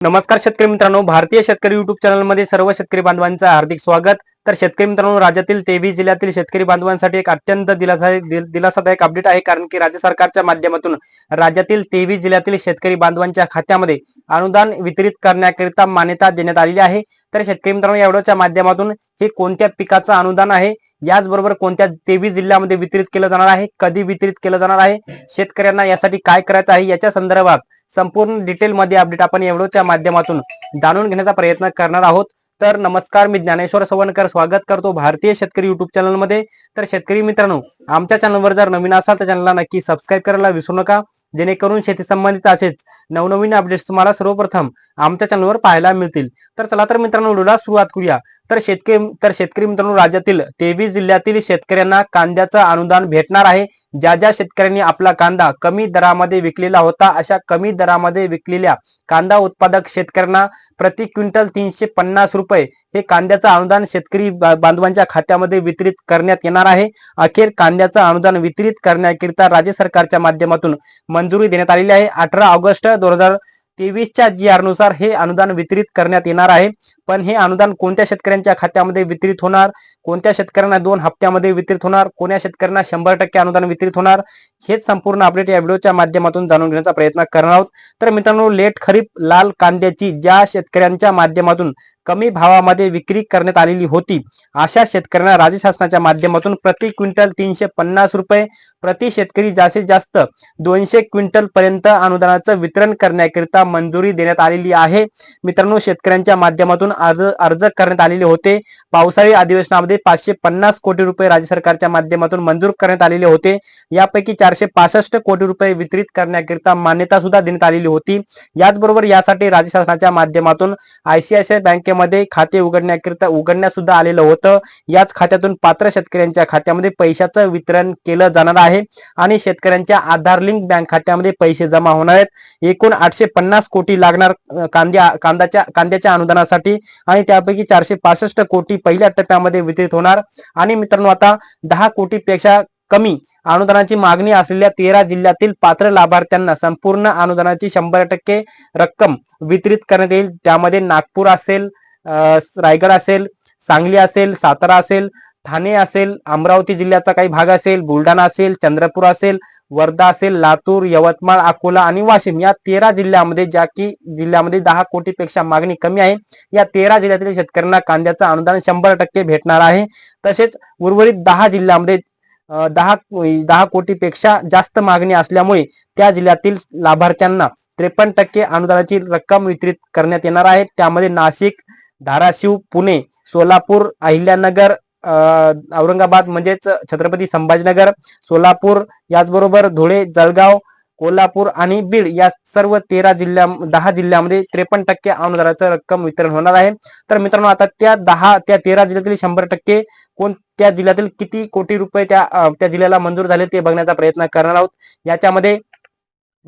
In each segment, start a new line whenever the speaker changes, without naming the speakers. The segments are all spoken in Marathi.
नमस्कार शेतकरी मित्रांनो भारतीय शेतकरी युट्यूब चॅनलमध्ये सर्व शेतकरी बांधवांचं हार्दिक स्वागत. तर शेतकरी मित्रांनो राज्यातील तेवीस जिल्ह्यातील शेतकरी बांधवांसाठी एक अत्यंत दिलासा दिलासादायक अपडेट आहे. कारण की राज्य सरकारच्या माध्यमातून राज्यातील तेवीस जिल्ह्यातील शेतकरी बांधवांच्या खात्यामध्ये अनुदान वितरित करण्याकरिता मान्यता देण्यात आलेली आहे. तर शेतकरी मित्रांनो एवढ्याच्या माध्यमातून हे कोणत्या पिकाचं अनुदान आहे? याचबरोबर कोणत्या तेवीस जिल्ह्यामध्ये वितरित केलं जाणार आहे? कधी वितरित केलं जाणार आहे? शेतकऱ्यांना यासाठी काय करायचं आहे? याच्या संदर्भात संपूर्ण डिटेल मध्ये अपडेट आपण एवढोच्या माध्यमातून जाणून घेण्याचा प्रयत्न करणार आहोत. तर नमस्कार मी ज्ञानेश्वर सवणकर स्वागत करतो भारतीय शेतकरी युट्यूब चॅनलमध्ये. तर शेतकरी मित्रांनो आमच्या चॅनलवर जर नवीन असाल तर चॅनलला नक्की सबस्क्राईब करायला विसरू नका. जेणेकरून शेती संबंधित असेच नवनवीन अपडेट्स तुम्हाला सर्वप्रथम आमच्या चॅनलवर पाहायला मिळतील. तर चला तर मित्रांनो व्हिडिओला सुरुवात करूया. तर शेतकरी तर शेतकरी मित्रांनो राज्यातील तेवीस जिल्ह्यातील शेतकऱ्यांना कांद्याचं अनुदान भेटणार आहे. ज्या ज्या शेतकऱ्यांनी आपला कांदा कमी दरामध्ये विकलेला होता अशा कमी दरामध्ये विकलेल्या कांदा उत्पादक शेतकऱ्यांना प्रति क्विंटल तीनशे पन्नास रुपये हे कांद्याचं अनुदान शेतकरी बांधवांच्या खात्यामध्ये वितरित करण्यात येणार आहे. अखेर कांद्याचं अनुदान वितरित करण्याकरिता राज्य सरकारच्या माध्यमातून मंजुरी देण्यात आलेली आहे. अठरा ऑगस्ट दोन हजार तेवीसच्या जी आरनुसार हे अनुदान वितरित करण्यात येणार आहे. पण हे अनुदान कोणत्या शेतकऱ्यांच्या खात्यामध्ये वितरित होणार? कोणत्या शेतकऱ्यांना दोन हप्त्यामध्ये वितरित होणार? कोणत्या शेतकऱ्यांना शंभर टक्के अनुदान वितरित होणार? हेच संपूर्ण अपडेट या व्हिडिओच्या माध्यमातून जाणून घेण्याचा प्रयत्न करणार आहोत. तर मित्रांनो लेट खरीप लाल कांद्याची ज्या शेतकऱ्यांच्या माध्यमातून कमी भावामध्ये विक्री करण्यात आलेली होती अशा शेतकऱ्यांना राज्य शासनाच्या माध्यमातून प्रति क्विंटल तीनशे पन्नास रुपये प्रति शेतकरी जास्तीत जास्त दोनशे क्विंटल पर्यंत अनुदानाचं वितरण करण्याकरिता मंजुरी देण्यात आलेली आहे. मित्रांनो शेतकऱ्यांच्या माध्यमातून अर्ज अर्ज करण्यात आलेले होते. पावसाळी अधिवेशनामध्ये पाचशे पन्नास कोटी रुपये राज्य सरकारच्या माध्यमातून मंजूर करण्यात आलेले होते. यापैकी चारशे पासष्ट कोटी रुपये वितरित करण्याकरिता मान्यता सुद्धा देण्यात आलेली होती. याचबरोबर यासाठी राज्य शासनाच्या माध्यमातून आयसीआयसीआय बँकेमध्ये खाते उघडण्याकरिता उघडण्यास सुद्धा आलेलं होतं. याच खात्यातून पात्र शेतकऱ्यांच्या खात्यामध्ये पैशाचं वितरण केलं जाणार आहे आणि शेतकऱ्यांच्या आधार लिंक बँक खात्यामध्ये पैसे जमा होणार आहेत. एकूण आठशे पन्नास कोटी लागणार कांद्या कांद्याच्या कांद्याच्या अनुदानासाठी आणि त्यापैकी चारशे पासष्ट कोटी पहिल्या टप्प्यामध्ये वितरित होणार. आणि मित्रांनो आता दहा कोटीपेक्षा कमी अनुदानाची मागणी असलेल्या तेरा जिल्ह्यातील पात्र लाभार्थ्यांना संपूर्ण अनुदानाची शंभर टक्के रक्कम वितरित करण्यात येईल. त्यामध्ये नागपूर असेल अं, रायगड असेल सांगली असेल सातारा असेल ठाणे असेल अमरावती जिल्ह्याचा काही भाग असेल बुलढाणा असेल चंद्रपूर असेल वर्धा असेल लातूर यवतमाळ अकोला आणि वाशिम या तेरा जिल्ह्यामध्ये ज्या की जिल्ह्यामध्ये दहा कोटीपेक्षा मागणी कमी आहे या तेरा जिल्ह्यातील शेतकऱ्यांना कांद्याचं अनुदान शंभर टक्के भेटणार आहे. तसेच उर्वरित दहा जिल्ह्यामध्ये दहा दहा कोटीपेक्षा जास्त मागणी असल्यामुळे त्या जिल्ह्यातील लाभार्थ्यांना त्रेपन्न टक्के अनुदानाची रक्कम वितरित करण्यात येणार आहे. त्यामध्ये नाशिक धाराशिव पुणे सोलापूर अहिल्यानगर औरंगाबाद म्हणजेच छत्रपती संभाजीनगर सोलापूर याचबरोबर धुळे जळगाव कोल्हापूर आणि बीड या सर्व तेरा जिल्ह्या दहा जिल्ह्यामध्ये त्रेपन्न टक्के अनुदानाचं रक्कम वितरण होणार आहे. तर मित्रांनो आता त्या दहा त्या तेरा जिल्ह्यातील शंभर टक्के कोण त्या जिल्ह्यातील किती कोटी रुपये त्या त्या जिल्ह्याला मंजूर झाले ते बघण्याचा प्रयत्न करणार आहोत. याच्यामध्ये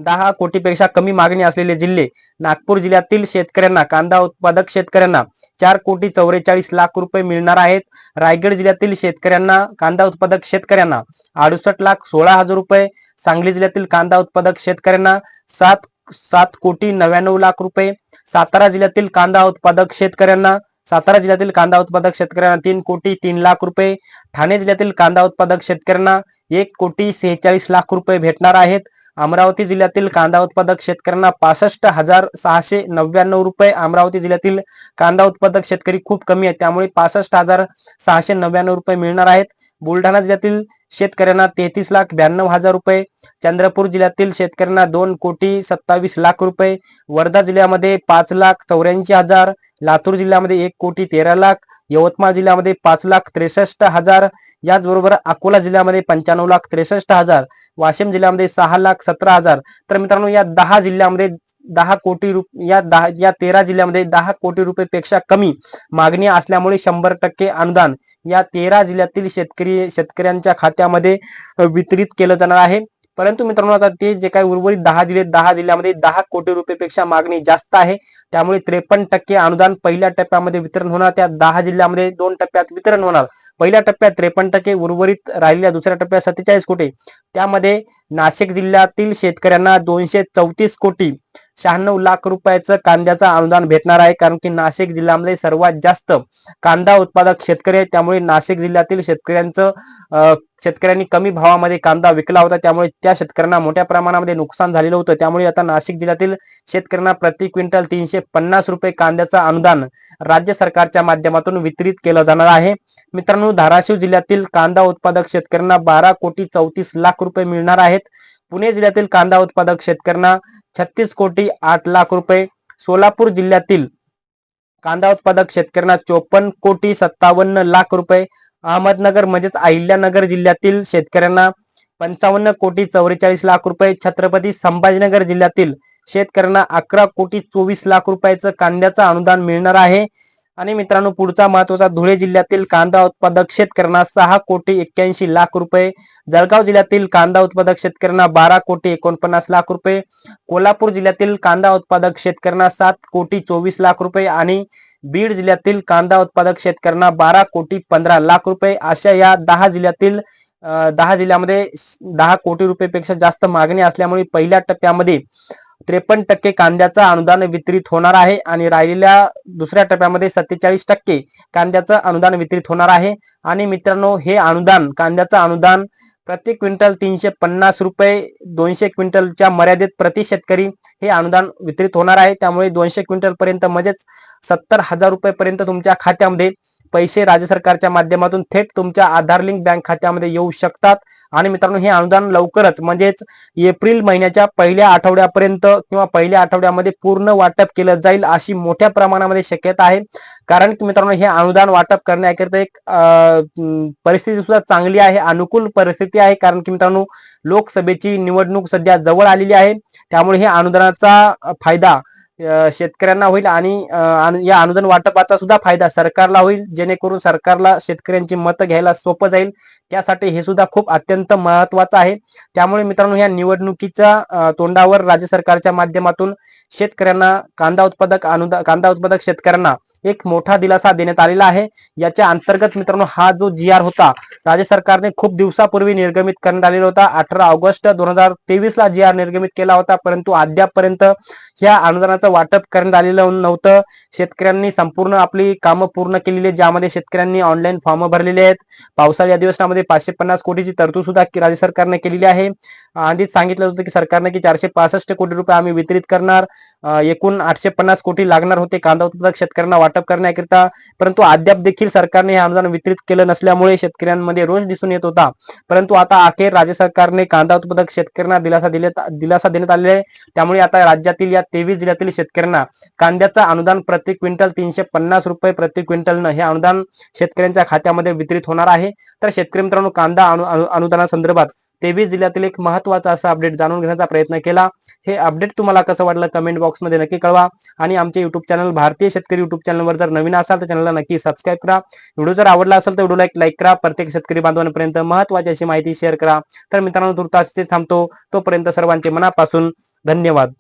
दहा कोटीपेक्षा कमी मागणी असलेले जिल्हे नागपूर जिल्ह्यातील शेतकऱ्यांना कांदा उत्पादक शेतकऱ्यांना चार कोटी चौवेचाळीस लाख रुपये मिळणार आहेत. रायगड जिल्ह्यातील शेतकऱ्यांना कांदा उत्पादक शेतकऱ्यांना अडुसष्ट लाख सोळा हजार रुपये सांगली जिल्ह्यातील कांदा उत्पादक शेतकऱ्यांना सात सात कोटी नव्याण्णव लाख रुपये सातारा जिल्ह्यातील कांदा उत्पादक शेतकऱ्यांना सातारा जिल्ह्यातील कांदा उत्पादक शेतकऱ्यांना तीन कोटी तीन लाख रुपये ठाणे जिल्ह्यातील कांदा उत्पादक शेतकऱ्यांना एक कोटी सेहेचाळीस लाख रुपये भेटणार आहेत. अमरावती जिल्ह्यातील कांदा उत्पादक शेतकऱ्यांना पासष्ट हजार सहाशे नव्याण्णव रुपये अमरावती जिल्ह्यातील कांदा उत्पादक शेतकरी खूप कमी आहेत. त्यामुळे पासष्ट हजार सहाशे नव्याण्णव रुपये मिळणार आहेत. बुलढाणा जिल्ह्यातील शेतकऱ्यांना तेहतीस लाख ब्याण्णव हजार रुपये चंद्रपूर जिल्ह्यातील शेतकऱ्यांना दोन कोटी सत्तावीस लाख रुपये वर्धा जिल्ह्यामध्ये पाच लाख चौऱ्याऐंशी हजार लातूर जिल्ह्यामध्ये एक कोटी तेरा लाख यवतमाळ जिल्ह्यामध्ये पाच लाख त्रेसष्ट हजार याचबरोबर अकोला जिल्ह्यामध्ये पंच्याण्णव लाख त्रेसष्ट हजार वाशिम जिल्ह्यामध्ये सहा लाख सतरा हजार. तर मित्रांनो या दहा जिल्ह्यामध्ये दहा कोटी रुप या दहा या तेरा जिल्ह्यामध्ये दहा कोटी रुपये पेक्षा कमी मागणी असल्यामुळे शंभर टक्के अनुदान. या तेरा जिल्ह्यातील शेतकरी शेतकऱ्यांच्या खात्यात त्यामध्ये वितरित केलं जाणार आहे. परंतु मित्रांनो आता ते जे काही उर्वरित दहा जिल्हे दहा जिल्ह्यामध्ये दहा कोटी रुपयेपेक्षा मागणी जास्त आहे. त्यामुळे त्रेपन्न टक्के अनुदान पहिल्या टप्प्यामध्ये वितरण होणार. त्या दहा जिल्ह्यामध्ये दोन टप्प्यात वितरण होणार. पहिल्या टप्प्यात त्रेपन्न टक्के उर्वरित राहिलेल्या दुसऱ्या टप्प्यात सत्तेचाळीस कोटी. त्यामध्ये नाशिक जिल्ह्यातील शेतकऱ्यांना दोनशे चौतीस कोटी शहाण्णव लाख रुपयाचं कांद्याचं अनुदान भेटणार आहे कारण की नाशिक जिल्ह्यामध्ये सर्वात जास्त कांदा उत्पादक शेतकरी आहे त्यामुळे नाशिक जिल्ह्यातील शेतकऱ्यांचं शेतकऱ्यांनी कमी भावामध्ये कांदा विकला होता. त्यामुळे त्या शेतकऱ्यांना मोठ्या प्रमाणामध्ये नुकसान झालेलं होतं. त्यामुळे आता नाशिक जिल्ह्यातील शेतकऱ्यांना प्रति क्विंटल तीनशे पन्नास रुपये कांद्याचं अनुदान राज्य सरकारच्या माध्यमातून वितरित केलं जाणार आहे. मित्रांनो धाराशिव जिल्ह्यातील कांदा उत्पादक शेतकऱ्यांना बारा कोटी चौतीस लाख रुपये मिळणार आहेत. पुणे जिल्ह्यातील कांदा उत्पादक शेतकऱ्यांना छत्तीस कोटी आठ लाख रुपये. सोलापूर जिल्ह्यातील कांदा उत्पादक शेतकऱ्यांना चोपन्न कोटी सत्तावन्न लाख रुपये. अहमदनगर म्हणजेच अहिल्यानगर जिल्ह्यातील शेतकऱ्यांना पंचावन्न कोटी चौवेचाळीस लाख रुपये. छत्रपती संभाजीनगर जिल्ह्यातील शेतकऱ्यांना अकरा कोटी चोवीस लाख रुपयाचं कांद्याचं अनुदान मिळणार आहे. आणि मित्रांनो पुढचा महत्त्वाचा धुळे जिल्ह्यातील कांदा उत्पादक शेतकऱ्यांना सहा कोटी एक्क्याऐंशी लाख रुपये जळगाव जिल्ह्यातील कांदा उत्पादक शेतकऱ्यांना बारा कोटी एकोणपन्नास लाख रुपये कोल्हापूर जिल्ह्यातील कांदा उत्पादक शेतकऱ्यांना सात कोटी चोवीस लाख रुपये आणि बीड जिल्ह्यातील कांदा उत्पादक शेतकऱ्यांना बारा कोटी पंधरा लाख रुपये अशा या दहा जिल्ह्यातील दहा जिल्ह्यामध्ये दहा कोटी रुपयेपेक्षा जास्त मागणी असल्यामुळे पहिल्या टप्प्यामध्ये त्रेपन्न टक्के कांद्याचं अनुदान वितरित होणार आहे आणि राहिलेल्या दुसऱ्या टप्प्यामध्ये सत्तेचाळीस टक्के कांद्याचं अनुदान वितरित होणार आहे. आणि मित्रांनो हे अनुदान कांद्याचं अनुदान प्रति क्विंटल तीनशे पन्नास रुपये दोनशे क्विंटलच्या मर्यादेत प्रति शेतकरी हे अनुदान वितरित होणार आहे. त्यामुळे दोनशे क्विंटल पर्यंत म्हणजेच सत्तर हजार रुपये पर्यंत तुमच्या खात्यामध्ये पैसे राज्य सरकारच्या माध्यमातून थेट तुमच्या आधार लिंक बँक खात्यामध्ये येऊ शकतात. आणि मित्रांनो हे अनुदान लवकरच म्हणजेच एप्रिल महिन्याच्या पहिल्या आठवड्यापर्यंत किंवा पहिल्या आठवड्यामध्ये पूर्ण वाटप केलं जाईल अशी मोठ्या प्रमाणामध्ये शक्यता आहे. कारण की मित्रांनो हे अनुदान वाटप करण्याकरिता एक परिस्थिती सुद्धा चांगली आहे अनुकूल परिस्थिती आहे. कारण की मित्रांनो लोकसभेची निवडणूक सध्या जवळ आलेली आहे. त्यामुळे हे अनुदानाचा फायदा शेतकऱ्यांना होईल आणि या अनुदान वाटपाचा सुद्धा फायदा सरकारला होईल जेणेकरून सरकारला शेतकऱ्यांची मतं घ्यायला सोपं जाईल. त्यासाठी हे सुद्धा खूप अत्यंत महत्वाचं आहे. त्यामुळे मित्रांनो या निवडणुकीच्या तोंडावर राज्य सरकारच्या माध्यमातून शेतकऱ्यांना कांदा उत्पादक अनुदान कांदा उत्पादक शेतकऱ्यांना एक मोठा दिलासा देण्यात आलेला आहे. याच्या अंतर्गत मित्रांनो हा जो जी आर होता राज्य सरकारने खूप दिवसापूर्वी निर्गमित करण्यात आलेला होता. अठरा ऑगस्ट दोन हजार तेवीस ला जी आर निर्गमित केला होता परंतु अद्यापपर्यंत ह्या अनुदानाचं वाटप करण्यात आलेलं नव्हतं. शेतकऱ्यांनी संपूर्ण आपली कामं पूर्ण केलेली आहेत ज्यामध्ये शेतकऱ्यांनी ऑनलाईन फॉर्म भरलेले आहेत. पावसाळी अधिवेशनामध्ये पाचशे पन्नास कोटीची तरतूद सुद्धा राज्य सरकारने केलेली आहे. आधीच सांगितलं होतं की सरकारने की चारशे पासष्ट कोटी रुपये आम्ही वितरित करणार. एकूण आठशे पन्नास कोटी लागणार होते कांदा उत्पादक शेतकऱ्यांना वाटप करण्याकरिता. परंतु अद्याप देखील सरकारने हे अनुदान वितरित केलं नसल्यामुळे शेतकऱ्यांमध्ये रोष दिसून येत होता. परंतु आता अखेर राज्य सरकारने कांदा उत्पादक शेतकऱ्यांना दिलासा दिलेत दिलासा देण्यात आलेला आहे. त्यामुळे आता राज्यातील या तेवीस जिल्ह्यातील शेतकऱ्यांना कांद्याचं अनुदान प्रति क्विंटल तीनशे पन्नास रुपये प्रति क्विंटलनं हे अनुदान शेतकऱ्यांच्या खात्यामध्ये वितरित होणार आहे. तर शेतकरी मित्रांनो कांदा अनुदानासंदर्भात तेवीस जिल्ह्यातील एक महत्त्वाचा असा अपडेट जाणून घेण्याचा प्रयत्न केला. हे अपडेट तुम्हाला कसं वाटलं कमेंट बॉक्समध्ये नक्की कळवा आणि आमचे युट्यूब चॅनल भारतीय शेतकरी युट्यूब चॅनलवर जर नवीन असाल तर चॅनलला नक्की सबस्क्राईब करा. व्हिडिओ जर आवडला असेल तर व्हिडिओला एक लाईक करा. प्रत्येक शेतकरी बांधवांपर्यंत महत्वाची अशी माहिती शेअर करा. तर मित्रांनो तुर्तास थांबतो. तोपर्यंत सर्वांचे मनापासून धन्यवाद.